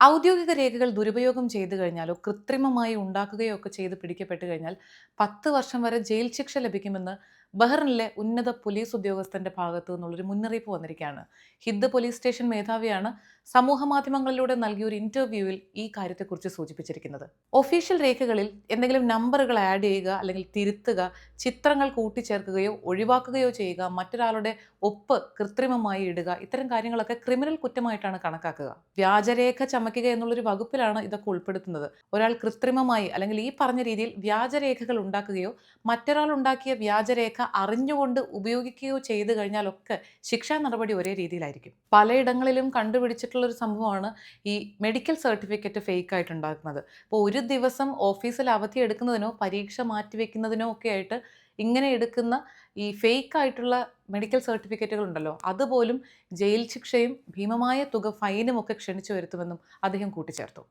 ഔദ്യോഗിക രേഖകൾ ദുരുപയോഗം ചെയ്തു കഴിഞ്ഞാലോ കൃത്രിമമായി ഉണ്ടാക്കുകയോ ഒക്കെ ചെയ്ത് പിടിക്കപ്പെട്ട് കഴിഞ്ഞാൽ പത്ത് വർഷം വരെ ജയിൽ ശിക്ഷ ലഭിക്കുമെന്ന് ബഹ്റിനിലെ ഉന്നത പോലീസ് ഉദ്യോഗസ്ഥന്റെ ഭാഗത്തു നിന്നുള്ളൊരു മുന്നറിയിപ്പ് വന്നിരിക്കുകയാണ്. ഹിദ് പോലീസ് സ്റ്റേഷൻ മേധാവിയാണ് സമൂഹ മാധ്യമങ്ങളിലൂടെ നൽകിയ ഒരു ഇന്റർവ്യൂവിൽ ഈ കാര്യത്തെക്കുറിച്ച് സൂചിപ്പിച്ചിരിക്കുന്നത്. ഒഫീഷ്യൽ രേഖകളിൽ എന്തെങ്കിലും നമ്പറുകൾ ആഡ് ചെയ്യുക അല്ലെങ്കിൽ തിരുത്തുക ചിത്രങ്ങൾ കൂട്ടിച്ചേർക്കുകയോ ഒഴിവാക്കുകയോ ചെയ്യുക മറ്റൊരാളുടെ ഒപ്പ് കൃത്രിമമായി ഇടുക ഇത്തരം കാര്യങ്ങളൊക്കെ ക്രിമിനൽ കുറ്റമായിട്ടാണ് കണക്കാക്കുക. വ്യാജരേഖ ചമയ്ക്കുക എന്നുള്ളൊരു വകുപ്പിലാണ് ഇതൊക്കെ ഉൾപ്പെടുത്തുന്നത്. ഒരാൾ കൃത്രിമമായി അല്ലെങ്കിൽ ഈ പറഞ്ഞ രീതിയിൽ വ്യാജരേഖകൾ ഉണ്ടാക്കുകയോ മറ്റൊരാൾ ഉണ്ടാക്കിയ വ്യാജരേഖ അറിഞ്ഞുകൊണ്ട് ഉപയോഗിക്കുകയോ ചെയ്തു കഴിഞ്ഞാലൊക്കെ ശിക്ഷാ നടപടി ഒരേ രീതിയിലായിരിക്കും. പലയിടങ്ങളിലും കണ്ടുപിടിച്ചിട്ടുള്ള ഒരു സംഭവമാണ് ഈ മെഡിക്കൽ സർട്ടിഫിക്കറ്റ് ഫേക്ക് ആയിട്ട് ഉണ്ടാക്കുന്നത് അപ്പോൾ ഒരു ദിവസം ഓഫീസിൽ അവധി എടുക്കുന്നതിനോ പരീക്ഷ മാറ്റിവെക്കുന്നതിനോ ഒക്കെ ആയിട്ട് ഇങ്ങനെ എടുക്കുന്ന ഈ ഫേക്ക് ആയിട്ടുള്ള മെഡിക്കൽ സർട്ടിഫിക്കറ്റുകൾ ഉണ്ടല്ലോ അതുപോലും ജയിൽ ശിക്ഷയും ഭീമമായ തുക ഫൈനും ഒക്കെ ക്ഷണിച്ചു വരുത്തുമെന്നും അദ്ദേഹം കൂട്ടിച്ചേർത്തു.